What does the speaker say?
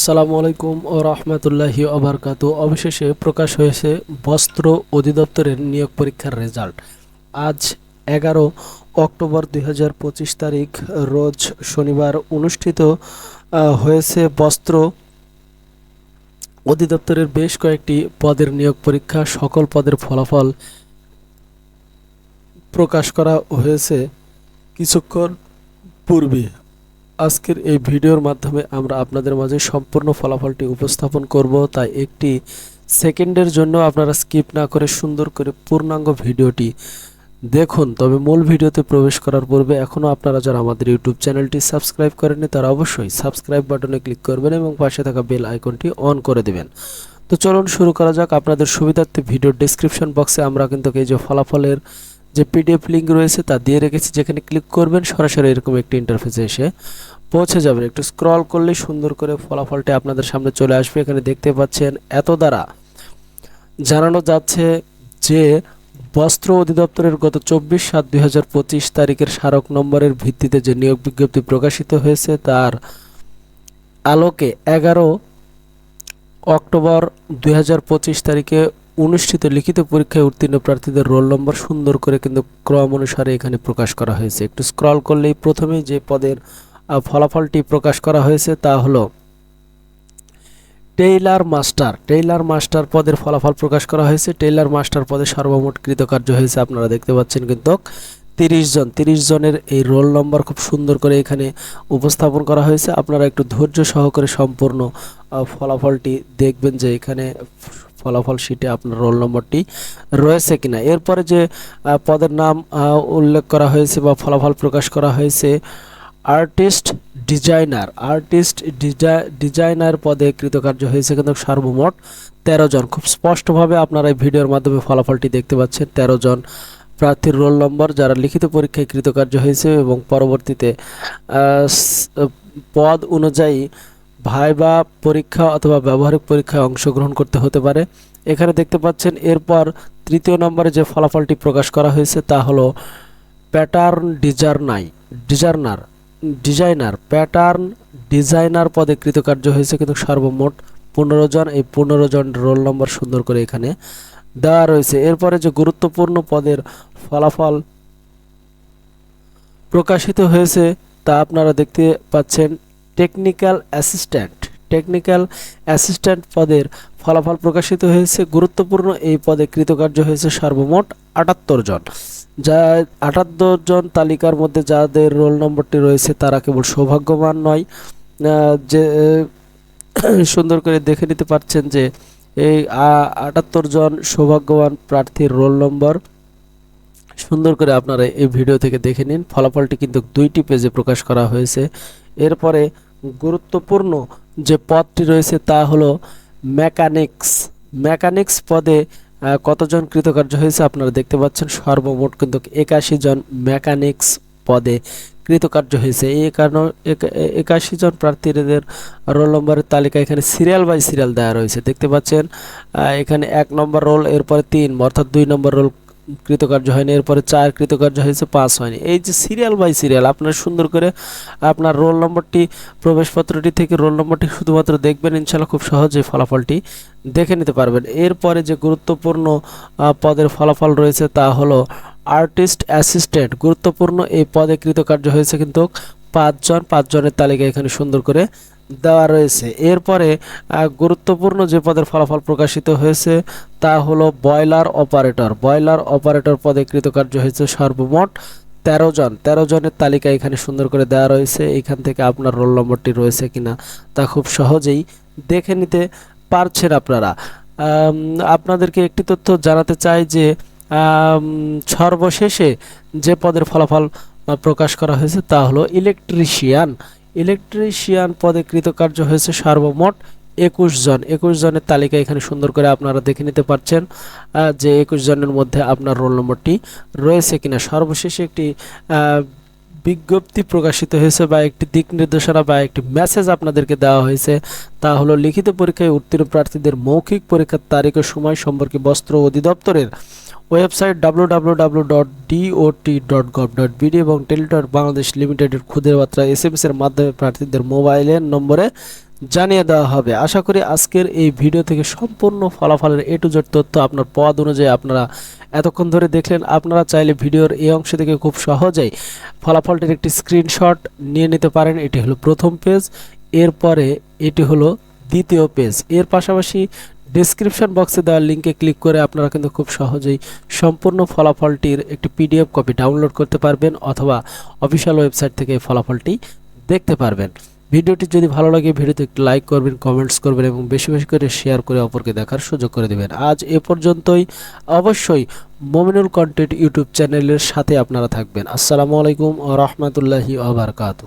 আসসালামু আলাইকুম ও রহমতুল্লাহি অবরকাত অবশেষে প্রকাশ হয়েছে বস্ত্র অধিদপ্তরের নিয়োগ পরীক্ষার রেজাল্ট। আজ এগারো অক্টোবর দুই হাজার পঁচিশ তারিখ, রোজ শনিবার অনুষ্ঠিত হয়েছে বস্ত্র অধিদপ্তরের বেশ কয়েকটি পদের নিয়োগ পরীক্ষা। সকল পদের ফলাফল প্রকাশ করা হয়েছে কিছুক্ষণ পূর্বে। আজকের এই ভিডিওর মাধ্যমে আমরা আপনাদের মাঝে সম্পূর্ণ ফলাফলটি উপস্থাপন করব। তাই একটি সেকেন্ডের জন্য আপনারা স্কিপ না করে সুন্দর করে পূর্ণাঙ্গ ভিডিওটি দেখুন। তবে মূল ভিডিওতে প্রবেশ করার পূর্বে এখনও আপনারা যারা আমাদের ইউটিউব চ্যানেলটি সাবস্ক্রাইব করেননি, তারা অবশ্যই সাবস্ক্রাইব বাটনে ক্লিক করবেন এবং পাশে থাকা বেল আইকনটি অন করে দেবেন। তো চলুন শুরু করা যাক। আপনাদের সুবিধার্থে ভিডিওর ডেসক্রিপশন বক্সে আমরা কিন্তু এই যে ফলাফলের যে পিডিএফ লিঙ্ক রয়েছে তা দিয়ে রেখেছি, যেখানে ক্লিক করবেন। সরাসরি এরকম একটি ইন্টারফেসে এসে পৌঁছে যাবেন একটু স্ক্রল করলেই সুন্দর করে ফলাফলটি আপনাদের সামনে চলে আসবে। এখানে দেখতে পাচ্ছেন, এত দ্বারা। জানানো যাচ্ছে যে, বস্ত্র অধিদপ্তরের গত চব্বিশ সাত দুই তারিখের স্মারক নম্বরের ভিত্তিতে যে নিয়োগ বিজ্ঞপ্তি প্রকাশিত হয়েছে, তার আলোকে এগারো অক্টোবর দুই হাজার পঁচিশ তারিখে অনুষ্ঠিত লিখিত পরীক্ষায় উত্তীর্ণ প্রার্থীদের রোল নম্বর সুন্দর করে কিন্তু ক্রম অনুসারে এখানে প্রকাশ করা হয়েছে। একটু স্ক্রল করলেই প্রথমেই যে পদের ফলাফলটি প্রকাশ করা হয়েছে তা হলো টেইলার মাস্টার টেইলার মাস্টার পদের ফলাফল প্রকাশ করা হয়েছে। টেইলার মাস্টার পদে সর্বমোট কৃতকার্য হয়েছে আপনারা দেখতে পাচ্ছেন কিন্তু তিরিশ জন, তিরিশ জনের এই রোল নম্বর খুব সুন্দর করে এখানে উপস্থাপন করা হয়েছে। আপনারা একটু ধৈর্য সহকারে সম্পূর্ণ ফলাফলটি দেখবেন যে এখানে ফলাফল শিটে আপনার রোল নম্বরটি রয়েছে কিনা। এরপরে যে পদের নাম উল্লেখ করা হয়েছে বা ফলাফল প্রকাশ করা হয়েছে আর্টিস্ট ডিজাইনার আর্টিস্ট ডিজাইনার পদে কৃতকার্য হয়েছে কিন্তু সর্বমোট তেরো জন। খুব স্পষ্টভাবে আপনারা এই ভিডিওর মাধ্যমে ফলাফলটি দেখতে পাচ্ছেন। তেরো জন প্রার্থীর রোল নম্বর যারা লিখিত পরীক্ষায় কৃতকার্য হয়েছে এবং পরবর্তীতে পদ অনুযায়ী ভাইবা পরীক্ষা অথবা ব্যবহারিক পরীক্ষায় অংশগ্রহণ করতে হতে পারে। এখানে দেখতে পাচ্ছেন, এরপর তৃতীয় নম্বরে যে ফলাফলটি প্রকাশ করা হয়েছে তা হলো প্যাটার্ন ডিজার্নাই, ডিজার্নার। ডিজাইনার প্যাটার্ন ডিজাইনার পদে কৃতকার্য হয়েছে কিন্তু সর্বমোট পনেরো জন। এই পনেরো জন রোল নম্বর সুন্দর করে এখানে দেওয়া রয়েছে। এরপরে যে গুরুত্বপূর্ণ পদের ফলাফল প্রকাশিত হয়েছে তা আপনারা দেখতে পাচ্ছেন টেকনিক্যাল অ্যাসিস্ট্যান্ট টেকনিক্যাল অ্যাসিস্ট্যান্ট পদের ফলাফল প্রকাশিত হয়েছে। গুরুত্বপূর্ণ এই পদে কৃতকার্য হয়েছে সর্বমোট আটাত্তর জন। যা আটাত্তর জন তালিকার মধ্যে যাদের রোল নম্বরটি রয়েছে তারা কেবল সৌভাগ্যবান নয়। যে সুন্দর করে দেখে নিতে পারছেন যে এই আটাত্তর জন সৌভাগ্যবান প্রার্থীর রোল নম্বর। সুন্দর করে আপনারা এই ভিডিও থেকে দেখে নিন। ফলাফলটি কিন্তু দুইটি পেজে প্রকাশ করা হয়েছে। এরপরে গুরুত্বপূর্ণ যে পদটি রয়েছে তা হলো মেকানিক্স। মেকানিক্স পদে কতজন কৃতকার্য হয়েছে আপনারা দেখতে পাচ্ছেন। সর্বমোট কিন্তু একাশি জন মেকানিক্স পদে কৃতকার্য হয়েছে। এই কারণে একাশি জন প্রার্থীদের রোল নম্বরের তালিকা এখানে সিরিয়াল বাই সিরিয়াল দেওয়া রয়েছে। দেখতে পাচ্ছেন এখানে এক নম্বর রোল এরপরে তিন, অর্থাৎ দুই নম্বর রোল কৃতকার্য হয়নি, এরপরে চার কৃতকার্য হয়েছে পাঁচ হয়নি। এই যে সিরিয়াল বাই সিরিয়াল আপনার সুন্দর করে আপনার রোল নম্বরটি, প্রবেশপত্রটি থেকে রোল নম্বরটি শুধুমাত্র দেখবেন, ইনশাল্লাহ খুব সহজেই ফলাফলটি দেখে নিতে পারবেন। এরপরে যে গুরুত্বপূর্ণ পদের ফলাফল রয়েছে তা হলো আর্টিস্ট অ্যাসিস্ট্যান্ট গুরুত্বপূর্ণ এই পদে কৃতকার্য হয়েছে কিন্তু পাঁচজন, পাঁচজনের তালিকা এখানে সুন্দর করে দেওয়া রয়েছে। এরপরে গুরুত্বপূর্ণ যে পদের ফলাফল প্রকাশিত হয়েছে তা হলো বয়লার অপারেটর। বয়লার অপারেটর পদে কৃতকার্য হয়েছে সর্বমোট তেরো জন। তেরো জনের তালিকা এখানে সুন্দর করে দেওয়া রয়েছে। এখান থেকে আপনার রোল নম্বরটি রয়েছে কিনা তা খুব সহজেই দেখে নিতে পারছেন আপনারা। আপনাদেরকে একটি তথ্য জানাতে চাই যে সর্বশেষে যে পদের ফলাফল প্রকাশ করা হয়েছে, তা হলো ইলেকট্রিশিয়ান ইলেকট্রিশিয়ান পদে কৃতকার্য হয়েছে সর্বমোট একুশ জন। একুশ জনের তালিকা এখানে সুন্দর করে আপনারা দেখে নিতে পারছেন যে একুশ জনের মধ্যে আপনার রোল নম্বরটি রয়েছে কিনা। সর্বশেষে একটি বিজ্ঞপ্তি প্রকাশিত হয়েছে বা একটি দিক নির্দেশনা বা একটি মেসেজ আপনাদেরকে দেওয়া হয়েছে, তা হলো লিখিত পরীক্ষায় উত্তীর্ণ প্রার্থীদের মৌখিক পরীক্ষার তারিখ ও সময় সম্পর্কে বস্ত্র অধিদপ্তরের ওয়েবসাইট বিডি এবং টেলিটর বাংলাদেশ লিমিটেডের খুদের বার্তা এস এর মাধ্যমে প্রার্থীদের মোবাইলের নম্বরে জানিয়ে দেওয়া হবে। আশা করি আজকের এই ভিডিও থেকে সম্পূর্ণ ফলাফলের এ টু জেড তথ্য আপনার পদ অনুযায়ী আপনারা এতক্ষণ ধরে দেখলেন। আপনারা চাইলে ভিডিওর এই অংশ থেকে খুব সহজেই ফলাফলটির একটি স্ক্রিনশট নিয়ে নিতে পারেন। এটি হলো প্রথম পেজ, এরপরে এটি হলো দ্বিতীয় পেজ। এর পাশাপাশি ডেসক্রিপশন বক্সে দেওয়া লিঙ্কে ক্লিক করে আপনারা কিন্তু খুব সহজেই সম্পূর্ণ ফলাফলটির একটি পিডিএফ কপি ডাউনলোড করতে পারবেন অথবা অফিসিয়াল ওয়েবসাইট থেকে ফলাফলটি দেখতে পারবেন। ভিডিওটি যদি ভালো লাগে, ভিডিওতে একটু লাইক করবেন কমেন্টস করবেন এবং বেশি বেশি করে শেয়ার করে অপরকে দেখার সুযোগ করে দেবেন। আজ এ পর্যন্তই। অবশ্যই মমিনুল কন্টেন্ট ইউটিউব চ্যানেলের সাথে আপনারা থাকবেন। আসসালামু আলাইকুম ও রহমতুল্লাহি আবরকাতু